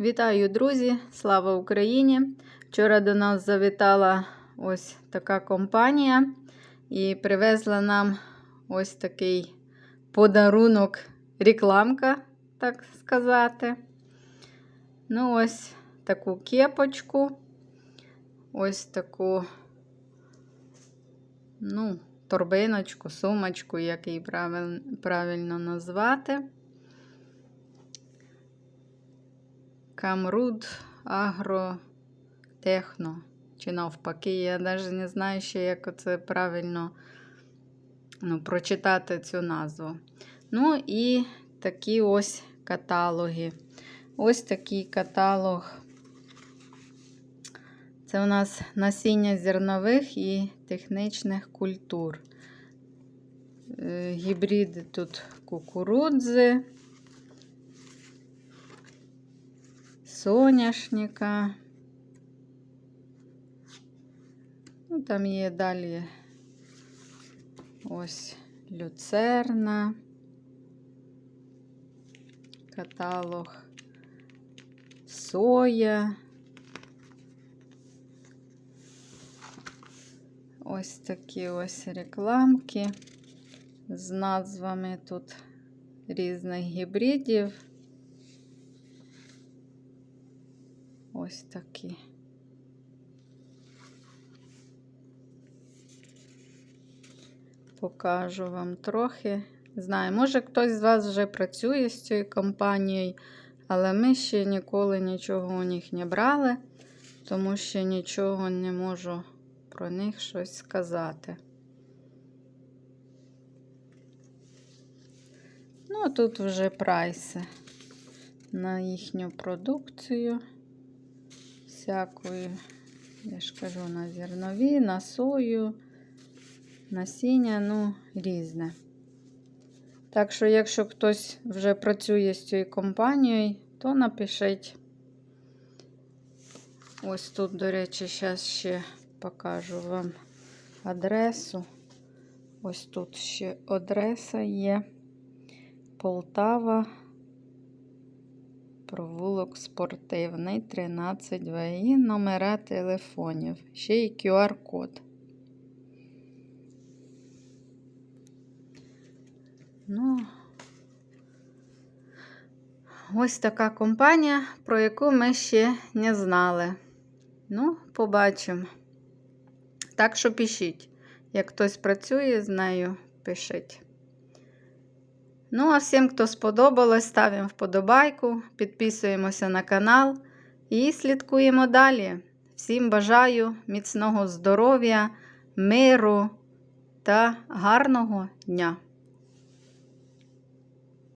Вітаю, друзі! Слава Україні! Вчора до нас завітала ось така компанія і привезла нам ось такий подарунок, рекламка, так сказати. Ну, ось таку кепочку, ось таку, ну, торбиночку, сумочку, як її правиль- правильно назвати. Камруд Агротехно. Чи навпаки, я навіть не знаю ще, як це правильно ну, прочитати цю назву. Ну і такі ось каталоги. Ось такий каталог. Це у нас насіння зернових і технічних культур. Е, Гібриди тут кукурудзи. Соняшника. Ну, там є далі ось люцерна, каталог соя. Ось такі ось рекламки з назвами тут різних гібридів. Ось такі. Покажу вам трохи. Знаю, може хтось з вас вже працює з цією компанією, але ми ще ніколи нічого у них не брали, тому що нічого не можу про них щось сказати. Ну, а тут вже прайси на їхню продукцію всякої, я ж кажу, на зернові, на сою, насіння, ну, різне. Так що, якщо хтось вже працює з цією компанією, то напишіть. Ось тут, до речі, зараз ще покажу вам адресу. Ось тут ще адреса є. Полтава. Провулок спортивний 13 ВІ, номера телефонів. Ще й QR-код. Ну, ось така компанія, про яку ми ще не знали. Ну, побачимо. Так що пишіть. Як хтось працює з нею, пишіть. Ну, а всім, хто сподобалось, ставимо вподобайку, підписуємося на канал і слідкуємо далі. Всім бажаю міцного здоров'я, миру та гарного дня!